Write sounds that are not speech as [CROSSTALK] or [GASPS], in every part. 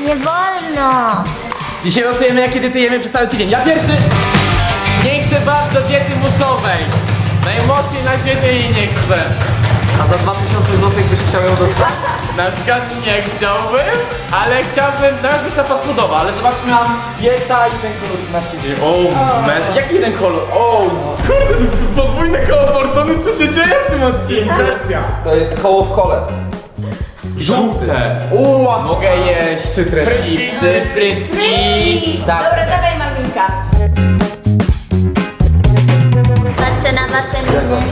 Nie wolno. Dzisiaj losujemy jakie diety jemy przez cały tydzień. Ja pierwszy! Nie chcę bardzo diety musowej. Najmocniej na świecie jej nie chcę. A za 2000 zł byś chciał ją dostać? Na przykład nie chciałbym, ale chciałbym, nawet byś fast foodowa, ale zobaczmy, mam dieta i jeden kolor na tydzień. O, man. Jaki jeden kolor? O, kurde, podwójne koło fortuny, co się dzieje w tym odcinku? To jest koło w kole. Żółte. Uła, mogę jeść chipsy, frytki. Tak. Dobra, dawaj Malwinka. Patrzę na wasze miny.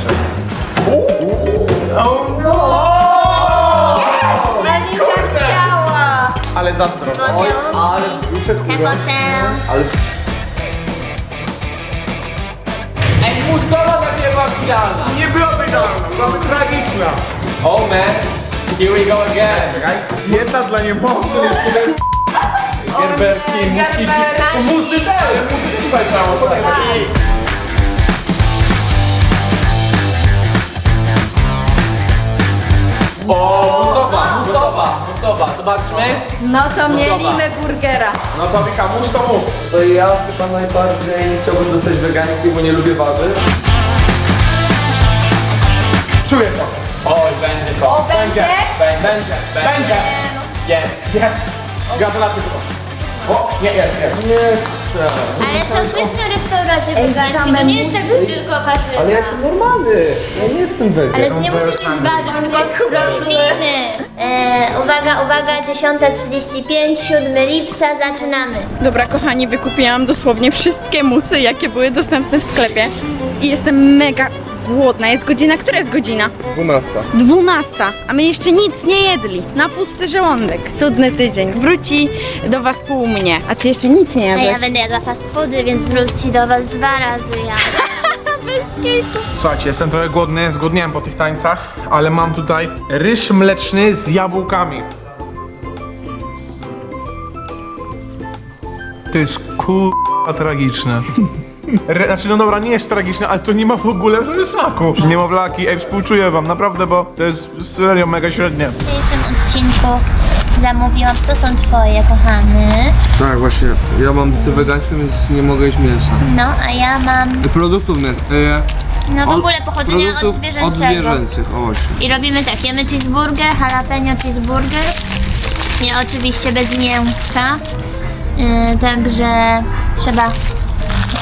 Malwinka chciała. Ale zazdro. Ale Duszę Potem. Ale Ej, musowa za ciebie była idealna. Nie byłaby idealna, byłaby tragiczna. Oh man, here we go again. Dieta dla niemocnych. Gerberki, musiki. Gerber. Musy też, musy też tutaj. Tutaj taki. O, musowa, musowa, musowa. Zobaczmy. No to mielimy burgera. No to Wika, mus to mus. to ja chyba najbardziej chciałbym dostać wegański, bo nie lubię warzyw. Czuję to. Oj, będzie to. O, będzie? Będzie, będzie. Jest. Jest. Gratulacje to. O, nie, jest, jest. Nie chcę. Ale są pyszne restauracje wegańskie, to nie jest tak, że tylko warzywa. Ale ja jestem normalny. Ja nie jestem wegan. Ale to nie musi być warzyw, tylko rośliny. E, uwaga, uwaga, 10.35, 7 lipca, zaczynamy. Dobra, kochani, wykupiłam dosłownie wszystkie musy, jakie były dostępne w sklepie. I jestem mega głodna. Jest godzina, która jest godzina? 12. 12, a my jeszcze nic nie jedli. Na pusty żołądek. Cudny tydzień. Wróci do was pół mnie. A ty jeszcze nic nie A ja będę jadła fast foody, więc wróci do was dwa razy ja. [LAUGHS] Słuchajcie, jestem trochę głodny, zgłodniałem po tych tańcach, ale mam tutaj ryż mleczny z jabłkami. To jest kurwa tragiczne. [LAUGHS] Re, znaczy, no dobra, nie jest tragiczne, ale to nie ma w ogóle w sobie smaku. Niemowlaki, ej, współczuję wam, naprawdę, bo to jest serio mega średnie. W dzisiejszym odcinku zamówiłam, to są twoje, kochany. Tak, właśnie. Ja mam dietę wegańską, więc nie mogę jeść mięsa. No, a ja mam, Produktów nie. E, no w od- ogóle pochodzenia od produktów zwierzęcego. Od zwierzęcych, o właśnie. I robimy tak, jemy cheeseburger, jalapeno cheeseburger. Nie, oczywiście bez mięska. Yy, także trzeba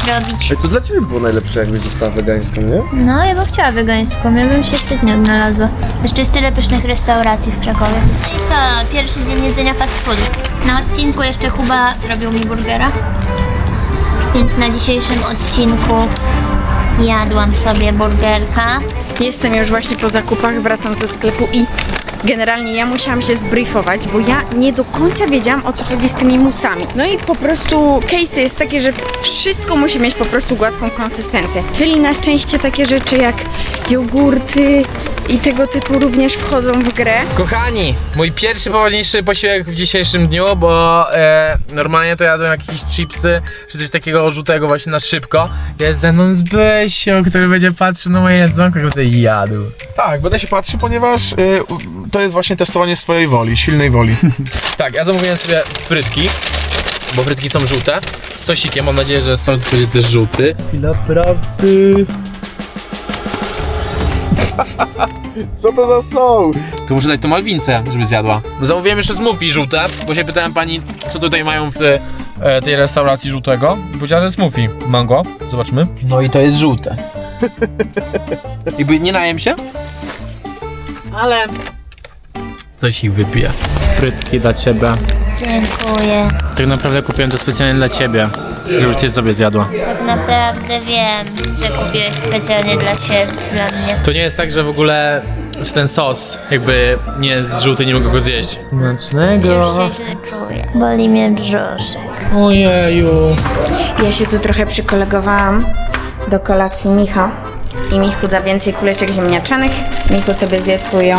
zrobić. Ej, to dla ciebie było najlepsze, jakbyś dostała wegańską, nie? No, ja bym chciała wegańską, ja bym się świetnie odnalazła. Jeszcze jest tyle pysznych restauracji w Krakowie. I co, pierwszy dzień jedzenia fast food. Na odcinku jeszcze Kuba zrobił mi burgera. Więc na dzisiejszym odcinku jadłam sobie burgerka. Jestem już właśnie po zakupach, wracam ze sklepu i generalnie ja musiałam się zbriefować, bo ja nie do końca wiedziałam o co chodzi z tymi musami. No i po prostu case jest takie, że wszystko musi mieć po prostu gładką konsystencję. Czyli na szczęście takie rzeczy jak jogurty i tego typu również wchodzą w grę. Kochani, mój pierwszy poważniejszy posiłek w dzisiejszym dniu, bo e, normalnie to jadłem jakieś chipsy, czy coś takiego żółtego właśnie na szybko. Jest ze mną Zbysio, który będzie patrzył na moje jedzonko i będę jadł. Tak, będę się patrzył, ponieważ y, to jest właśnie testowanie swojej woli, silnej woli. [LAUGHS] Tak, ja zamówiłem sobie frytki, bo frytki są żółte, z sosikiem, mam nadzieję, że sos będzie też żółty. I naprawdę... [LAUGHS] Co to za sos? Tu muszę dać to Malwince, żeby zjadła. Zamówiłem jeszcze smoothie żółte, bo się pytałem pani, co tutaj mają w e, tej restauracji żółtego. Powiedziała, że smoothie mango. Zobaczmy. No i to jest żółte. Jakby nie najem się, ale coś ich wypije. Frytki dla ciebie. Dziękuję. Tak naprawdę kupiłem to specjalnie dla ciebie, żebyś ty sobie zjadła. Tak naprawdę wiem, że kupiłeś specjalnie dla ciebie, dla mnie. To nie jest tak, że w ogóle że ten sos jakby nie jest żółty, nie mogę go zjeść. Smacznego. Już się źle czuję. Boli mnie brzuszek. Ojeju. Ja się tu trochę przykolegowałam do kolacji Micha. I Michu da więcej kuleczek ziemniaczanych. Michu sobie zje swoją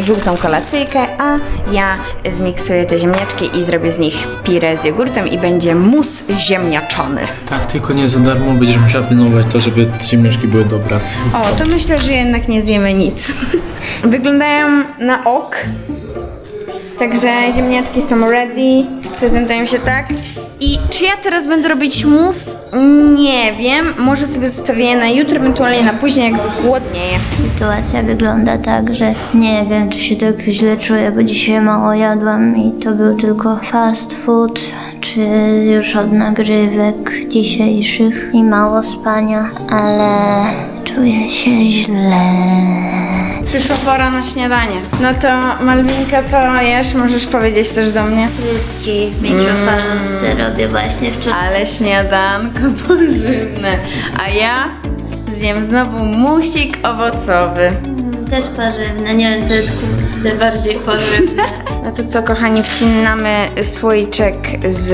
żółtą kolacyjkę, a ja zmiksuję te ziemniaczki i zrobię z nich pire z jogurtem i będzie mus ziemniaczony. Tak, tylko nie za darmo będziesz musiała pilnować to, żeby te ziemniaczki były dobre. O, to myślę, że jednak nie zjemy nic. [LAUGHS] Wyglądają na ok Także ziemniaczki są ready, prezentują się tak. I czy ja teraz będę robić mus? Nie wiem. Może sobie zostawię na jutro, ewentualnie na później, jak zgłodnieję. Sytuacja wygląda tak, że nie wiem, czy się tak źle czuję, bo dzisiaj mało jadłam i to był tylko fast food, czy już od nagrywek dzisiejszych i mało spania, ale czuję się źle. Przyszła pora na śniadanie. No to Malwinka, co jesz? Możesz powiedzieć też do mnie. Frytki w mikrofalówce robię właśnie wczoraj. Ale śniadanko [LAUGHS] pożywne. A ja zjem znowu musik owocowy. Też pożywne, nie wiem co jest kurde bardziej pożywne. [LAUGHS] No to co, kochani, wcinamy słoiczek z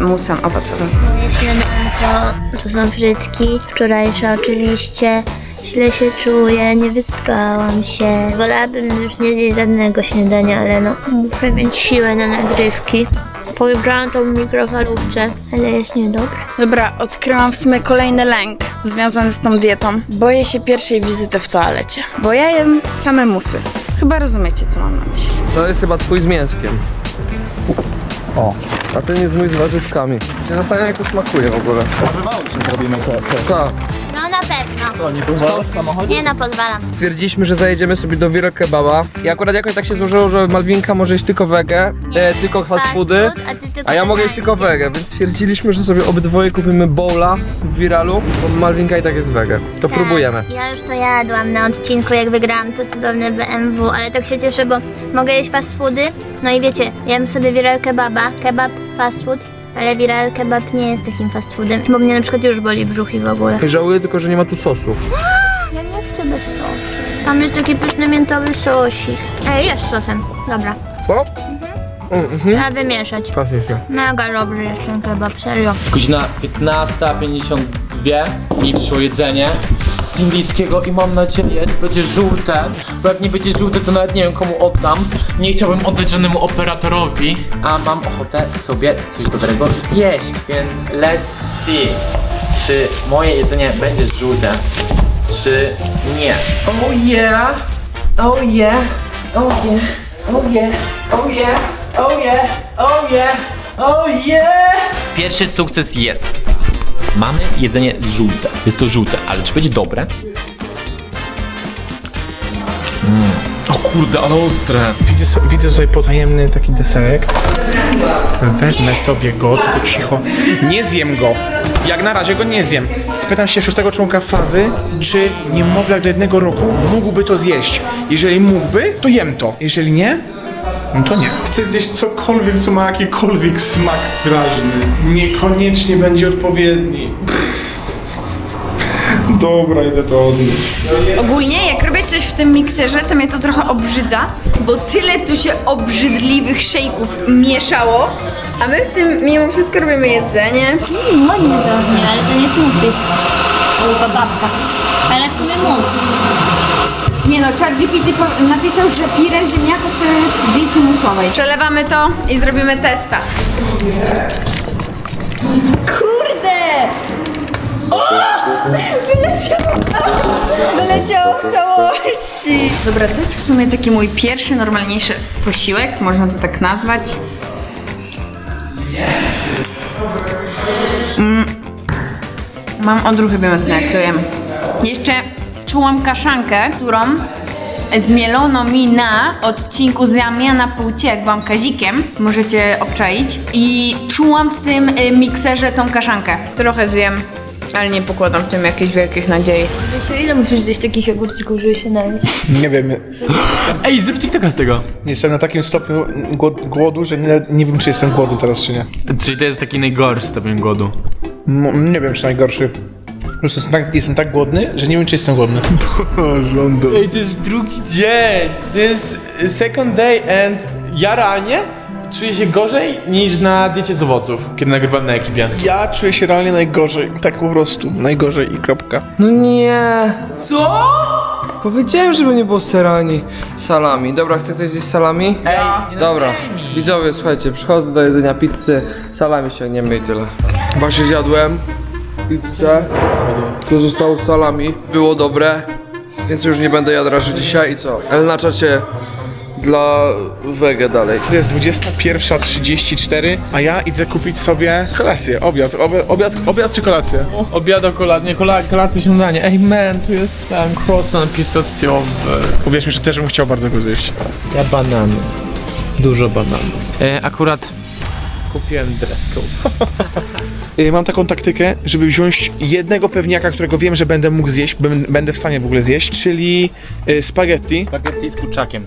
musem owocowym. Moje śniadanko to są frytki, wczorajsze oczywiście. Źle się czuję, nie wyspałam się. Wolałabym już nie zjeść żadnego śniadania, ale no muszę mieć siłę na nagrywki. Powybrałam tą mikrofalówce, ale jest niedobre. Dobra, odkryłam w sumie kolejny lęk związany z tą dietą. Boję się pierwszej wizyty w toalecie, bo ja jem same musy. Chyba rozumiecie, co mam na myśli. To jest chyba twój z mięskiem. O, a ten jest mój z warzywkami. Się zastanawiam jak to smakuje w ogóle. Tak. No na pewno. Nie no, pozwalam. Stwierdziliśmy, że zajedziemy sobie do Viral Kebaba. I akurat jakoś tak się złożyło, że Malwinka może jeść tylko wege, e, tylko fast foody. food, a ty tylko A ja mogę jeść tylko wege, więc stwierdziliśmy, że sobie obydwoje kupimy bowla w Viralu, bo Malwinka i tak jest wege. To próbujemy. Tak, Ja już to jadłam na odcinku, jak wygrałam to cudowne BMW, ale tak się cieszę, bo mogę jeść fast foody. No i wiecie, jem sobie viral kebaba, kebab fast food, ale viral kebab nie jest takim fast foodem, bo mnie na przykład już boli brzuch i w ogóle. Żałuję tylko, że nie ma tu sosu. Ja nie chcę bez sosu. Tam jest taki pyszny miętowy sosik. Ej, jest sosem. Dobra, Co? Mhm. trzeba wymieszać. Faktycznie. Mega dobry jest ten kebab, serio. Godzina 15.52 i przyszło jedzenie indyjskiego i mam nadzieję, że będzie żółte, bo jak nie będzie żółte, to nawet nie wiem komu oddam. Nie chciałbym oddać żadnemu operatorowi, a mam ochotę sobie coś dobrego zjeść, więc let's see, czy moje jedzenie będzie żółte, czy nie. Oh yeah, oh yeah, oh yeah, oh yeah, oh yeah, oh yeah, oh yeah, oh yeah. Pierwszy sukces jest. Mamy jedzenie żółte. Jest to żółte, ale czy będzie dobre? Mm. O kurde, ale ostre. Widzę, widzę tutaj potajemny taki deserek. Wezmę sobie go, tylko cicho. Nie zjem go. Jak na razie go nie zjem. Spytam się szóstego członka fazy, czy niemowlak do jednego roku mógłby to zjeść. Jeżeli mógłby, to jem to. Jeżeli nie, no to nie. Chcę zjeść cokolwiek, co ma jakikolwiek smak wyraźny. Niekoniecznie będzie odpowiedni. [LAUGHS] Dobra, idę to odnieść. Ogólnie, jak robię coś w tym mikserze, to mnie to trochę obrzydza, bo tyle tu się obrzydliwych szejków mieszało, a my w tym mimo wszystko robimy jedzenie. Mm, ładnie trochę, ale to nie smoothie. Tylko babka. Ale w sumie mus. Nie no, ChatGPT po- napisał, że pire z ziemniaków to jest w diecie musowej. Przelewamy to i zrobimy testa. Kurde! O! Wyleciało! Wyleciało w całości! Dobra, to jest w sumie taki mój pierwszy, normalniejszy posiłek, można to tak nazwać. Mm. Mam odruchy wymiotne, jak to jem. Jeszcze czułam kaszankę, którą zmielono mi na odcinku z Płci, jak byłam kazikiem, możecie obczaić. I czułam w tym y, mikserze tą kaszankę. Trochę zjem, ale nie pokładam w tym jakichś wielkich nadziei. Ile musisz zjeść takich jogurcików, żeby się najeść? Nie wiem, [GASPS] Ej, zrób TikToka z tego. jestem na takim stopniu głod, głodu, że nie, nie wiem, czy jestem głodny teraz, czy nie. Czyli to jest taki najgorszy stopień głodu. M- nie wiem, czy najgorszy. Po prostu jestem tak, jestem tak głodny, że nie wiem, czy jestem głodny. Żądam. Ej, to jest drugi dzień. To jest second day and ja realnie czuję się gorzej niż na diecie z owoców, kiedy nagrywam na ekipie. Ja czuję się realnie najgorzej. Tak po prostu. Najgorzej i kropka. No nie. Co? Powiedziałem, żeby nie było serani salami. Dobra, chce ktoś zjeść salami? Ej, Dobra, widzowie, słuchajcie, przychodzę do jedzenia pizzy, salami ściągniemy i tyle. Właśnie zjadłem pizzę, to zostało salami, było dobre, więc już nie będę jadł raczej dzisiaj i co? Ale na czacie dla wege dalej. To jest 21.34, a ja idę kupić sobie kolację, obiad. Obiad, obiad, obiad czy kolację? Obiada, kola, nie, kola, kolację, śniadanie. Ej, man, tu jest ten croissant pistacjowy. Uwierz mi, że też bym chciał bardzo go zjeść. Ja banany. Dużo bananów. E, akurat kupiłem dress code. [LAUGHS] Y, Mam taką taktykę, żeby wziąć jednego pewniaka, którego wiem, że będę mógł zjeść, będę w stanie w ogóle zjeść, czyli y, spaghetti Spaghetti z kurczakiem.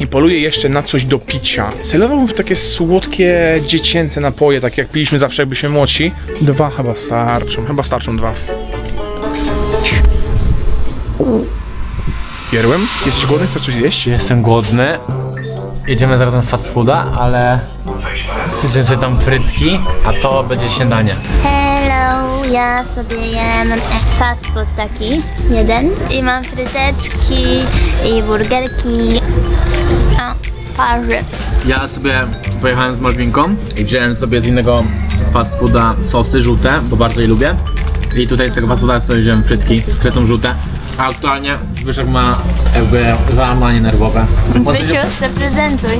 i poluję jeszcze na coś do picia. Celowałbym w takie słodkie, dziecięce napoje, tak jak piliśmy zawsze, jak byliśmy młodsi. Dwa chyba starczą, chyba starczą dwa. Pierłem? Jesteś głodny? Chcesz coś zjeść? Jestem głodny. Jedziemy zaraz na fast fooda, ale zjem sobie tam frytki, a to będzie śniadanie. Hello, ja sobie jem fast food taki, jeden. I mam fryteczki i burgerki. O, parzyw. Ja sobie pojechałem z Malwinką i wziąłem sobie z innego fast fooda sosy żółte, bo bardzo je lubię. I tutaj z tego fast fooda sobie wziąłem frytki, które są żółte. A aktualnie Zbyszek ma jakby załamanie nerwowe. Zbysiu, zaprezentuj.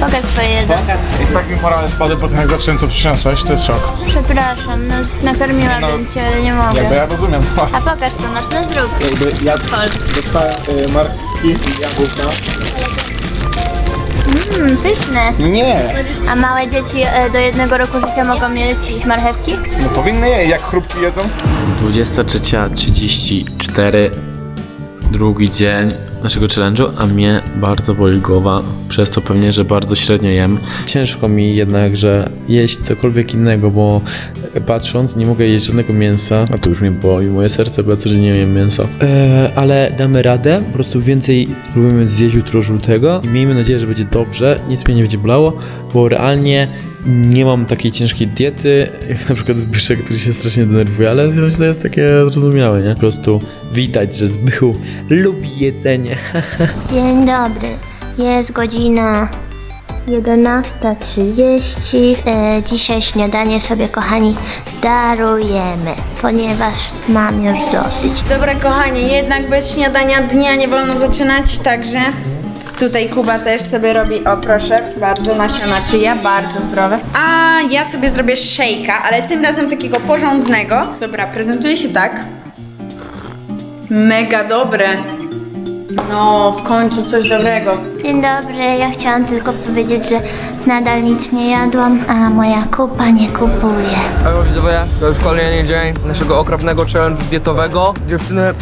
Pokaż swoje jedzenie. I tak mi morale spadły po tym, jak zacząłem co przyniosłeś, to jest szok. Przepraszam, no, nakarmiłabym No, cię, ale nie mogę. Jakby ja rozumiem. A pokaż co masz, no zrób. Jakby ja dostałem y, marchewki i jabłka. Mmm, pyszne. Nie! A małe dzieci e, do jednego roku życia mogą mieć marchewki? No powinny je, jak chrupki jedzą. 23.34 Drugi dzień naszego challenge'u, a mnie bardzo boli głowa, przez to pewnie, że bardzo średnio jem. Ciężko mi jednakże jeść cokolwiek innego, bo patrząc nie mogę jeść żadnego mięsa, a to już mnie boli moje serce, bo ja codziennie jem mięso. Eee, ale damy radę, po prostu więcej spróbujemy zjeść jutro żółtego i miejmy nadzieję, że będzie dobrze, nic mnie nie będzie bolało, bo realnie nie mam takiej ciężkiej diety, jak na przykład Zbyszek, który się strasznie denerwuje, ale to jest takie zrozumiałe, nie? Po prostu widać, że Zbychu lubi jedzenie. [LAUGHS] Dzień dobry. Jest godzina 11.30. E, dzisiaj śniadanie sobie, kochani, darujemy, ponieważ mam już dosyć. Dobra, kochanie, jednak bez śniadania dnia nie wolno zaczynać, także tutaj Kuba też sobie robi, o proszę, bardzo nasiona czyja, bardzo zdrowe. A ja sobie zrobię szejka, ale tym razem takiego porządnego. Dobra, prezentuje się tak. Mega dobre. No, w końcu coś dobrego. Dzień dobry, ja chciałam tylko powiedzieć, że nadal nic nie jadłam, a moja kupa nie kupuje. Halo widzowie, to już kolejny dzień naszego okropnego challenge'u dietowego. Dziewczyny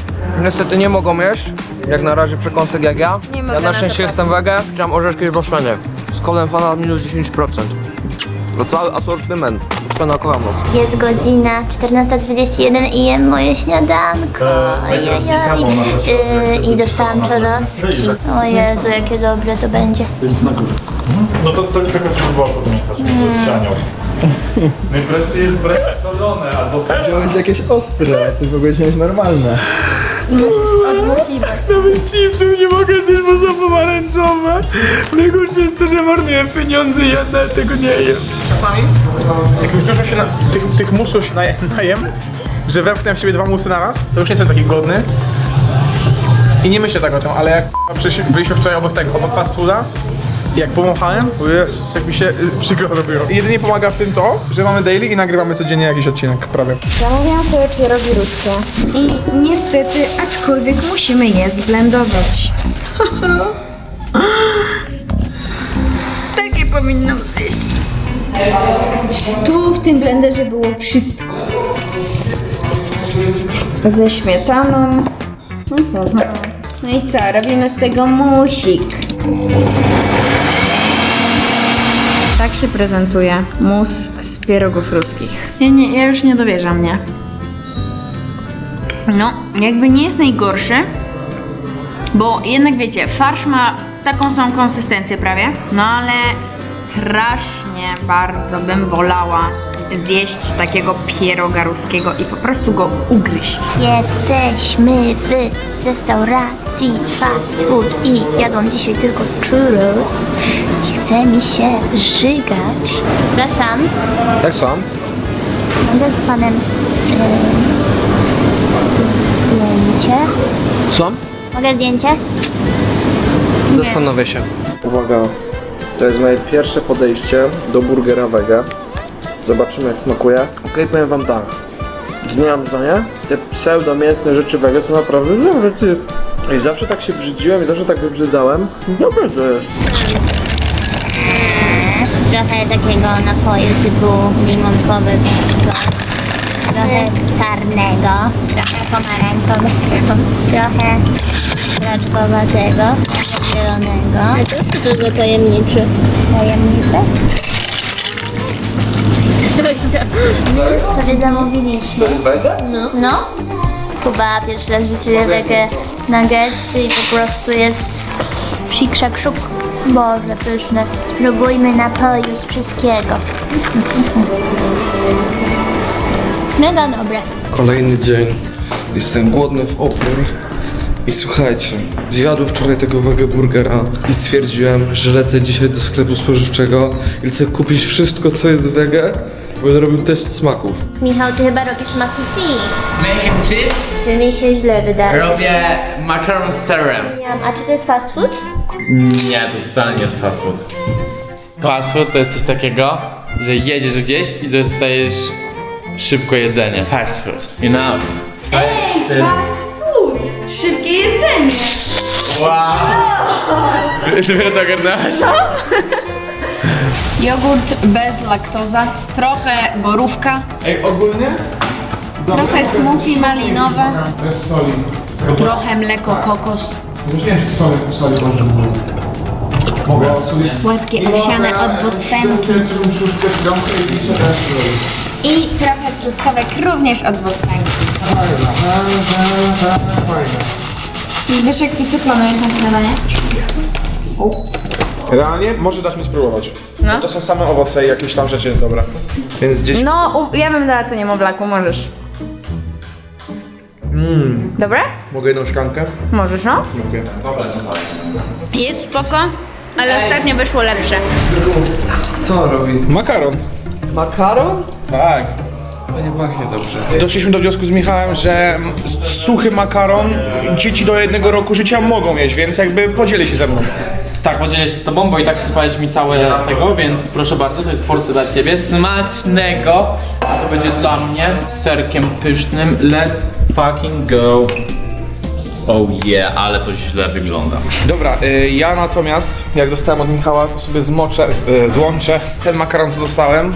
niestety nie mogą jeść, jak na razie przekąsek jak ja. Nie mogę ja na na to szczęście jestem wege, chciałem orzeszki i roszczenie. Z kodem fana minus 10%. To cały asortyment. Jest godzina 14.31 i jem moje śniadanko. Ojej, yy, I dostałam czoroski. O Jezu, jakie dobre to będzie. No to, to trzeba było potem też mm. No i wreszcie jest brek solone albo Wziąłeś jakieś ostre, ty w ogóle wziąłeś normalne. Nawet chipsów nie mogę zjeść, bo są pomarańczowe. Najgorsze jest to, że marnuję pieniądze i ja nawet tego nie jem. Czasami, jak już dużo się na, tych, tych musów się naje, najem, że wepchnę w siebie dwa musy naraz, to już nie jestem taki głodny. I nie myślę tak o tym, ale jak byliśmy wczoraj obok tego, obok fast fooda, jak powąchałem, o Jezus, jak mi się y, przykro robiło. Jedynie pomaga w tym to, że mamy daily i nagrywamy codziennie jakiś odcinek, prawie. Zamówiłam sobie pierogi ruskie i niestety, aczkolwiek musimy je zblendować. [LAUGHS] Takie powinnam zjeść. Tu w tym blenderze było wszystko. Ze śmietaną. Mhm. No i co, robimy z tego musik. Tak się prezentuje mus z pierogów ruskich. Ja, nie, ja już nie dowierzam, nie? No, jakby nie jest najgorszy, bo jednak wiecie, farsz ma taką samą konsystencję prawie, no ale strasznie bardzo bym wolała zjeść takiego pieroga ruskiego i po prostu go ugryźć. Jesteśmy w restauracji fast food i jadłam dzisiaj tylko churros. Chce mi się żygać. Przepraszam, Tak słucham? mogę z panem e, zdjęcie? Słucham? Mogę zdjęcie? Zastanowię się. Uwaga, to jest moje pierwsze podejście do burgera wege. Zobaczymy jak smakuje. Okej, powiem wam tak. Zmieniam zdanie. Te pseudo-mięsne rzeczy wege są naprawdę dobre, ty. I zawsze tak się brzydziłem i zawsze tak wybrzydzałem. Dobre to jest. Trochę takiego napoju typu limonkowy, trochę czarnego, trochę pomarańczowego, [LAUGHS] trochę raczkowatego, trochę zielonego. A to co to za tajemniczy? Tajemnicze? My już sobie zamówiliśmy. No. No. Kuba pierwszy raz w życiu je wege nuggetsy i po prostu jest psikrzak krzuk. Boże, pyszne. Spróbujmy napoju z wszystkiego. [LAUGHS] Mega dobre. Kolejny dzień. Jestem głodny w opór. I słuchajcie, zjadłem wczoraj tego wege burgera i stwierdziłem, że lecę dzisiaj do sklepu spożywczego i chcę kupić wszystko, co jest wege, bo będę robił test smaków. Michał, ty chyba robisz mac and cheese. Mac and cheese? Czy mi się źle wydaje? Robię makaron z serem. A czy to jest fast food? Nie, to totalnie jest fast food. Fast food to jest coś takiego, że jedziesz gdzieś i dostajesz szybko jedzenie. Fast food, you know? Ej, fast food! Szybkie jedzenie! Wow! Dopiero to ogarnęłaś? Jogurt bez laktoza, trochę borówka, Ej, ogólnie? trochę smoothie malinowe, Bez soli. trochę mleko kokos, Już nie wiem, czy soli, soli można było. Mogę odsolić? płatki owsiane od bosfenki szóstkę, siódemkę i i trochę truskawek również od bosfenki. Zbyszek, ty co planujesz na śniadanie? Realnie może dać mi spróbować. No. To są same owoce i jakieś tam rzeczy dobre. Więc gdzieś... No, u- ja bym dała to niemowlaku, możesz. Mmm, Dobre? mogę jedną szklankę? Możesz, no. Mogę. Jest spoko, ale ostatnio wyszło lepsze. Co on robi? Makaron. Makaron? Tak. To nie pachnie dobrze. Doszliśmy do wniosku z Michałem, że suchy makaron dzieci do jednego roku życia mogą jeść, więc jakby podzieli się ze mną. Tak, podzielę się z tobą, bo i tak wsypałeś mi całe tego, więc proszę bardzo, to jest porcja dla ciebie. Smacznego! A to będzie dla mnie z serkiem pysznym. Let's fucking go. Oh yeah, ale to źle wygląda. Dobra, y, ja natomiast, jak dostałem od Michała, to sobie zmoczę, z, y, złączę ten makaron, co dostałem,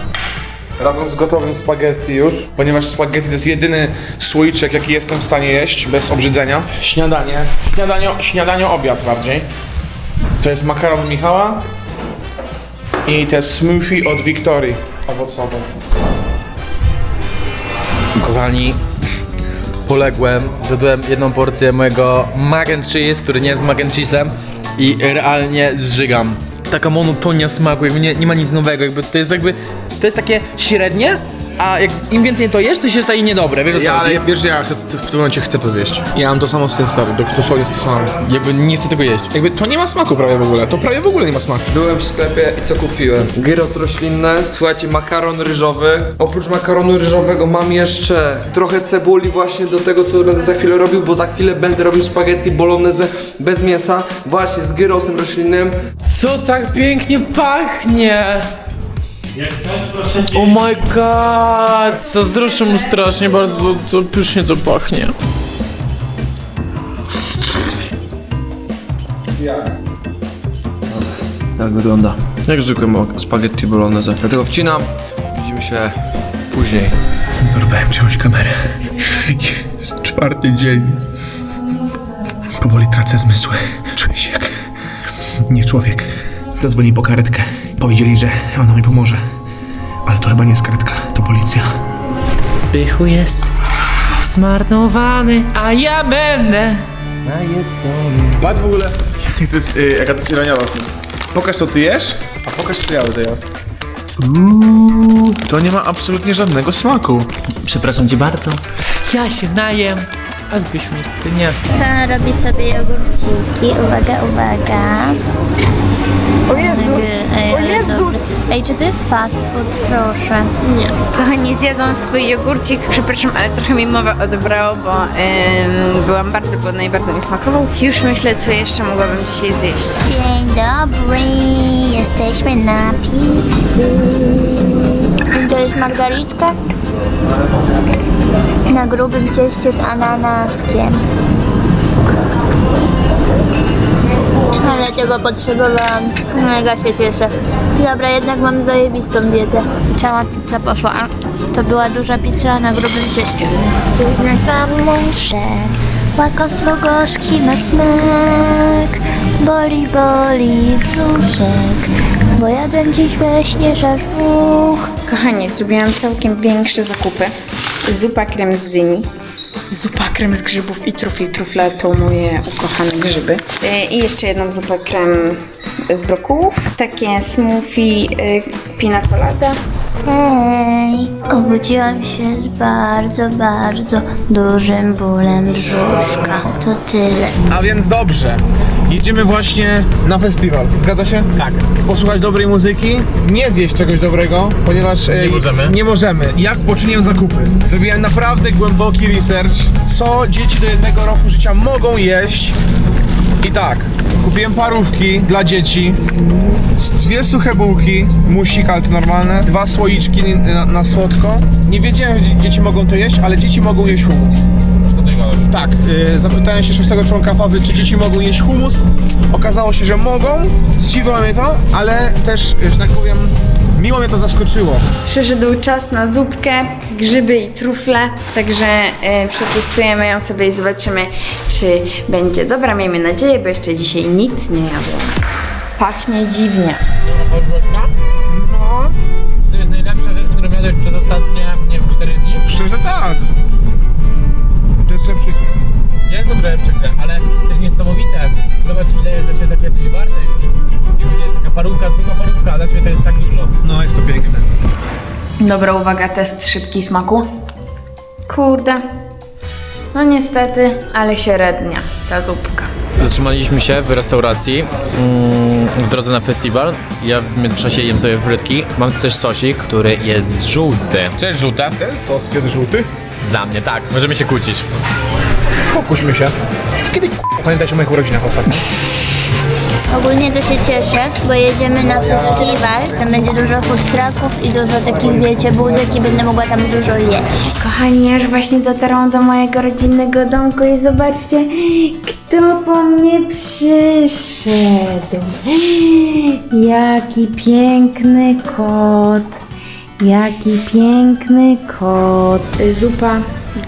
razem z gotowym spaghetti już, ponieważ spaghetti to jest jedyny słoiczek, jaki jestem w stanie jeść bez obrzydzenia. Śniadanie, śniadanie, śniadanie obiad bardziej. To jest makaron od Michała i to jest smoothie od Wiktorii owocowy. Kochani, poległem, zjadłem jedną porcję mojego mac and cheese, który nie jest mac and cheese'em i realnie zżygam. Taka monotonia smaku, jakby nie, nie ma nic nowego, jakby to jest jakby, to jest takie średnie, a jak im więcej to jesz, to się staje niedobre, wiesz o co Ja, chodzi? wiesz, że ja chcę, w tym momencie chcę to zjeść. Ja mam to samo z tym stary, dosłownie jest to samo. Jakby nie chcę tego jeść. Jakby to nie ma smaku prawie w ogóle, to prawie w ogóle nie ma smaku. Byłem w sklepie i co kupiłem? Gyrot roślinny, słuchajcie, makaron ryżowy. Oprócz makaronu ryżowego mam jeszcze trochę cebuli właśnie do tego, co będę za chwilę robił, bo za chwilę będę robił spaghetti bolognese bez mięsa, właśnie z gyrosem roślinnym. Co tak pięknie pachnie? Oh my god! Zazdroszczę mu strasznie bardzo, to pysznie to pachnie. Tak wygląda. Jak zwykłe mo- spaghetti bolognese. Dlatego wcinam. Widzimy się później. Dorwałem czyjąś kamerę. Jest czwarty dzień. Powoli tracę zmysły. Czuję się jak nie człowiek. Zadzwonili po karetkę. Powiedzieli, że ona mi pomoże. Ale to chyba nie jest karetka, to policja. Pychu jest zmarnowany, a ja będę. Patrz w ogóle, [LAUGHS] to jest, y, jaka to jest ironia losu. Pokaż co ty jesz, a pokaż co ja jadł. Uuu, to nie ma absolutnie żadnego smaku. Przepraszam cię bardzo. Ja się najem, a Zbysiu niestety nie. Ta robi sobie jogurciki. Uwaga, uwaga. O Jezus! Ej, O Jezus! Ej, czy to jest fast food? Proszę. Nie. Kochani, zjadłam swój jogurcik. Przepraszam, ale trochę mi mowę odebrało, bo em, byłam bardzo głodna i bardzo mi smakował. Już myślę, co jeszcze mogłabym dzisiaj zjeść. Dzień dobry, jesteśmy na pizzy. To jest margaritka na grubym cieście z ananaskiem. Ale tego potrzebowałam. Mega się cieszę. Dobra, jednak mam zajebistą dietę. Cała pizza poszła, a to była duża pizza na grubym cieście. Wam mądrze, łakomstwo gorzki ma smak. Boli, boli brzuszek, bo jadłem dziś we śnie żaż dwóch. Kochani, zrobiłam całkiem większe zakupy. Zupa krem z dyni. Zupa krem z grzybów i trufli. Trufle to moje ukochane grzyby. E, I jeszcze jedną zupę krem z brokułów. Takie smoothie y, pina colada. Hej, obudziłam się z bardzo, bardzo dużym bólem brzuszka. To tyle. A więc dobrze. Jedziemy właśnie na festiwal. Zgadza się? Tak. Posłuchać dobrej muzyki, nie zjeść czegoś dobrego, ponieważ e, Nie możemy. Nie możemy. Jak poczyniłem zakupy? Zrobiłem naprawdę głęboki research, co dzieci do jednego roku życia mogą jeść. I tak, kupiłem parówki dla dzieci, dwie suche bułki, musik, ale to normalne, dwa słoiczki na, na słodko. Nie wiedziałem, że dzie- dzieci mogą to jeść, ale dzieci mogą jeść Tak, y, zapytałem się szóstego członka fazy, czy dzieci mogą jeść humus. Okazało się, że mogą. Zdziwiło mnie to, ale też, że tak powiem, miło mnie to zaskoczyło. Przyszedł czas na zupkę, grzyby i trufle, także e, przetestujemy ją sobie i zobaczymy, czy będzie dobra. Miejmy nadzieję, bo jeszcze dzisiaj nic nie jadłam. Pachnie dziwnie. No, To jest najlepsza rzecz, którą jadłeś przez ostatnie, nie wiem, 4 dni? Trochę przykre, ale też niesamowite. Zobacz ile jest dla Ciebie takie coś warte już. I wiesz, taka parówka, zwykła parówka, a dla Ciebie to jest tak dużo. No, jest to piękne. Dobra, uwaga, test szybki smaku. Kurde. No niestety, ale średnia ta zupka. Zatrzymaliśmy się w restauracji mm, w drodze na festiwal. Ja w międzyczasie jem sobie frytki. Mam tu też sosik, który jest żółty. Co jest żółte? Ten sos jest żółty. Dla mnie tak. Możemy się kłócić. Pokuśmy się. Kiedy k***a pamiętać o moich urodzinach ostatnio? Ogólnie to się cieszę, bo jedziemy na festiwal. Tam będzie dużo food trucków i dużo takich, wiecie, budek i będę mogła tam dużo jeść. Kochani, ja już właśnie dotarłam do mojego rodzinnego domku i zobaczcie, kto po mnie przyszedł. Jaki piękny kot. Jaki piękny kot. Zupa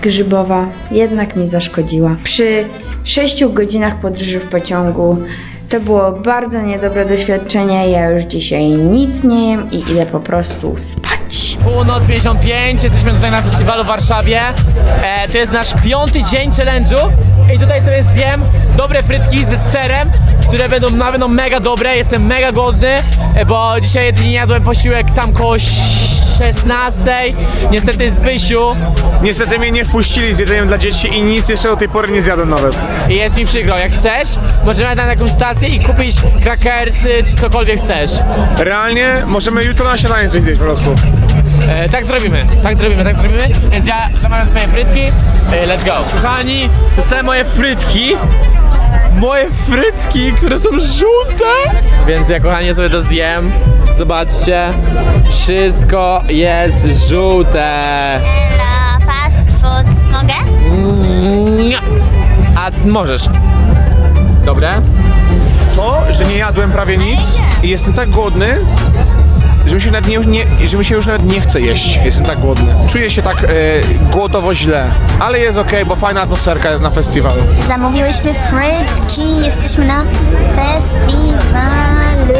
grzybowa jednak mi zaszkodziła. Przy 6 godzinach podróży w pociągu to było bardzo niedobre doświadczenie. Ja już dzisiaj nic nie jem i idę po prostu spać. Północ 55, jesteśmy tutaj na festiwalu w Warszawie. E, to jest nasz piąty dzień challenge'u i tutaj sobie zjem dobre frytki ze serem, które będą pewno mega dobre. Jestem mega głodny, e, bo dzisiaj jedynie jadłem posiłek tam koło 16. Niestety Zbysiu Niestety mnie nie wpuścili z jedzeniem dla dzieci i nic jeszcze do tej pory nie zjadłem nawet. i jest mi przykro. Jak chcesz, możemy na jakąś stację i kupić krakersy czy cokolwiek chcesz. Realnie możemy jutro na śniadanie coś zjeść po prostu. E, tak zrobimy, tak zrobimy, tak zrobimy. Więc ja zamawiam swoje frytki. E, let's go. Kochani, dostałem moje frytki. Moje frytki, które są żółte. Więc ja kochanie sobie to zjem. Zobaczcie. Wszystko jest żółte. Na fast food mogę? Mua. A możesz. Dobre? To, że nie jadłem prawie nic i jestem tak głodny, że mi się, nawet nie, nie, że mi się już nawet nie chce jeść. Jestem tak głodny. Czuję się tak e, głodowo źle. Ale jest okej, bo fajna atmosferka jest na festiwalu. Zamówiłyśmy frytki, jesteśmy na festiwalu.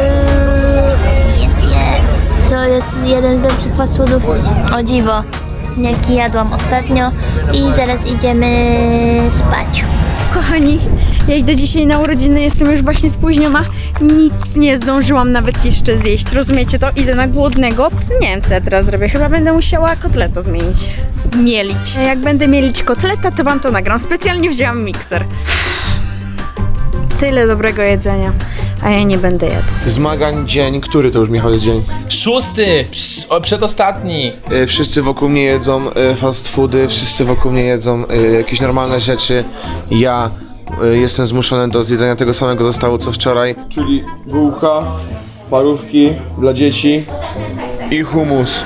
Yes, yes. To jest jeden z lepszych fast foodów, o dziwo, jaki jadłam ostatnio i zaraz idziemy spać. Kochani, ja idę dzisiaj na urodziny, jestem już właśnie spóźniona. Nic nie zdążyłam nawet jeszcze zjeść. Rozumiecie to? Idę na głodnego. Nie wiem, co ja teraz zrobię. Chyba będę musiała kotleta zmienić. Zmielić. A Jak będę mielić kotleta, to wam to nagram. Specjalnie wzięłam mikser. Tyle dobrego jedzenia. a ja nie będę jadł. Zmagań dzień, który to już Michał jest dzień? Szósty! Psz, o, przedostatni! E, Wszyscy wokół mnie jedzą e, fast foody, wszyscy wokół mnie jedzą e, jakieś normalne rzeczy. Ja jestem zmuszony do zjedzenia tego samego zostało co wczoraj. Czyli bułka, parówki dla dzieci i humus.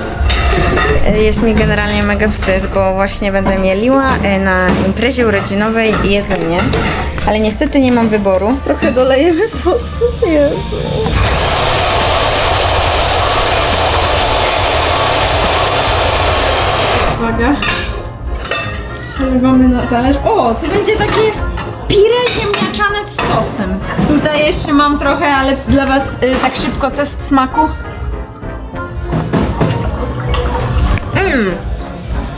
Jest mi generalnie mega wstyd, bo właśnie będę mieliła e, na imprezie urodzinowej jedzenie, ale niestety nie mam wyboru. Trochę dolejemy sosu, Jezu. Uwaga. Przelewamy na talerz. O, to będzie takie pire ziemniaczane z sosem. Tutaj jeszcze mam trochę, ale dla was y, tak szybko test smaku.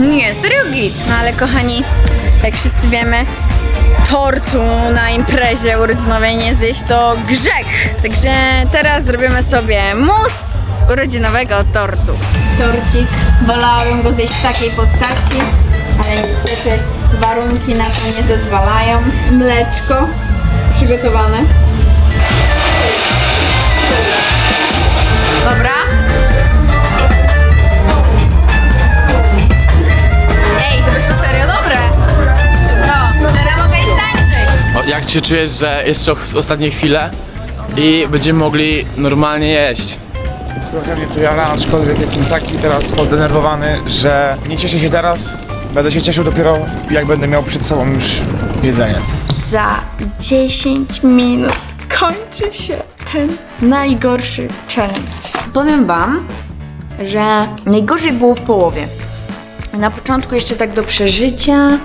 Nie, serio git. No ale kochani, jak wszyscy wiemy, tortu na imprezie urodzinowej nie zjeść to grzech. Także teraz zrobimy sobie mus urodzinowego tortu. Torcik, wolałabym go zjeść w takiej postaci, ale niestety warunki na to nie zezwalają. Mleczko przygotowane. Dobra. Ej, to wyszło serio dobre. No, teraz mogę iść tańczyć. O, jak się czujesz, że jeszcze ostatnie chwile i będziemy mogli normalnie jeść? Trochę mnie to jara, aczkolwiek jestem taki teraz poddenerwowany, że nie cieszę się teraz. Będę się cieszył dopiero jak będę miał przed sobą już jedzenie. Za 10 minut kończy się ten najgorszy challenge. Powiem wam, że najgorzej było w połowie. Na początku jeszcze tak do przeżycia,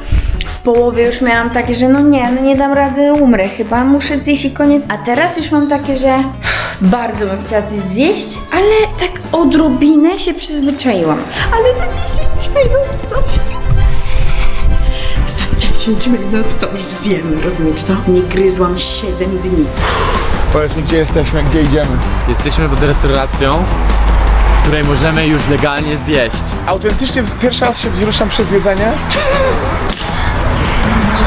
w połowie już miałam takie, że no nie, no nie dam rady, umrę chyba, muszę zjeść i koniec. A teraz już mam takie, że [SIGHS] bardzo bym chciała coś zjeść, ale tak odrobinę się przyzwyczaiłam. Ale za 10 minut coś 10 minut coś zjem, rozumiecie to? Nie gryzłam 7 dni. Powiedz mi, gdzie jesteśmy, gdzie idziemy. Jesteśmy pod restauracją, w której możemy już legalnie zjeść. Autentycznie w- pierwszy raz się wzruszam przez jedzenie.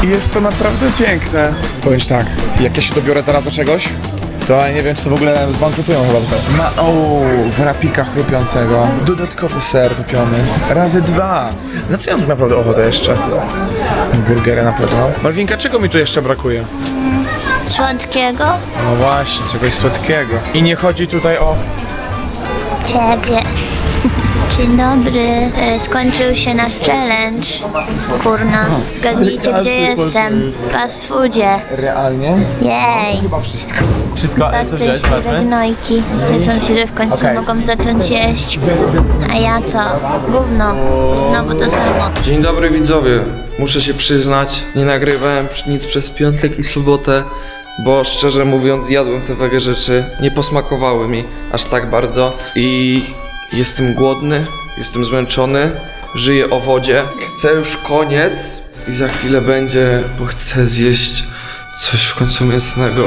I jest to naprawdę piękne. Powiem ci tak, jak ja się dobiorę zaraz do czegoś, to ja nie wiem, czy to w ogóle zbankrutują chyba tutaj. Ma, o, wrapika chrupiącego, dodatkowy ser topiony, razy dwa. Na co ja mam tak naprawdę ochotę jeszcze? Burgery na pewno. Malwinka, czego mi tu jeszcze brakuje? Słodkiego? No właśnie, czegoś słodkiego. I nie chodzi tutaj o... Ciebie. Dzień dobry. E, Skończył się nasz challenge. Kurna. Zgadnijcie, gdzie jestem. W fast foodzie. Realnie? Jej. Wszystko. Wszystko, co wziąłeś? Szczęśliwe Zobaczmy. gnojki. Cieszą się, że w końcu Okej. mogą zacząć jeść. A ja co? Gówno. Znowu to samo. Dzień dobry widzowie. Muszę się przyznać, nie nagrywałem nic przez piątek i sobotę, bo szczerze mówiąc jadłem te wege rzeczy, nie posmakowały mi aż tak bardzo i jestem głodny, jestem zmęczony, żyję o wodzie. Chcę już koniec i za chwilę będzie, bo chcę zjeść coś w końcu mięsnego.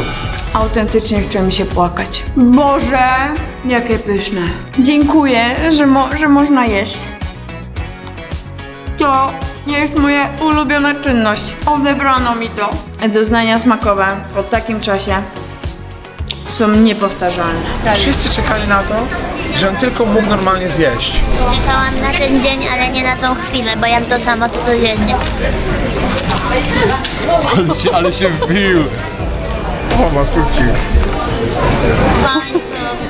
Autentycznie chce mi się płakać. Boże, jakie pyszne. Dziękuję, że, mo- że można jeść. To jest moja ulubiona czynność. Odebrano mi to. Doznania smakowe po takim czasie są niepowtarzalne. Wszyscy czekali na to, że on tylko mógł normalnie zjeść. Czekałam na ten dzień, ale nie na tą chwilę, bo jem to samo co codziennie. Ale się, ale się wbił. O, ma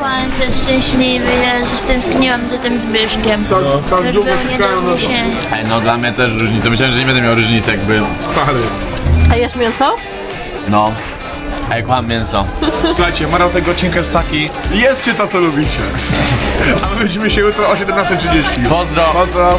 końcu jest szczęśliwy. Jezus, tęskniłam za tym Zbyszkiem. Tak Już był nie do zniesienia. Ej, no dla mnie też różnica. Myślałem, że nie będę miał różnicy jakby. Stary. A jesz mięso? No. Ej, kocham mięso. Słuchajcie, morał tego odcinka jest taki. Jedzcie to, co lubicie. A my widzimy się jutro o 17.30. Pozdro! Pozdro.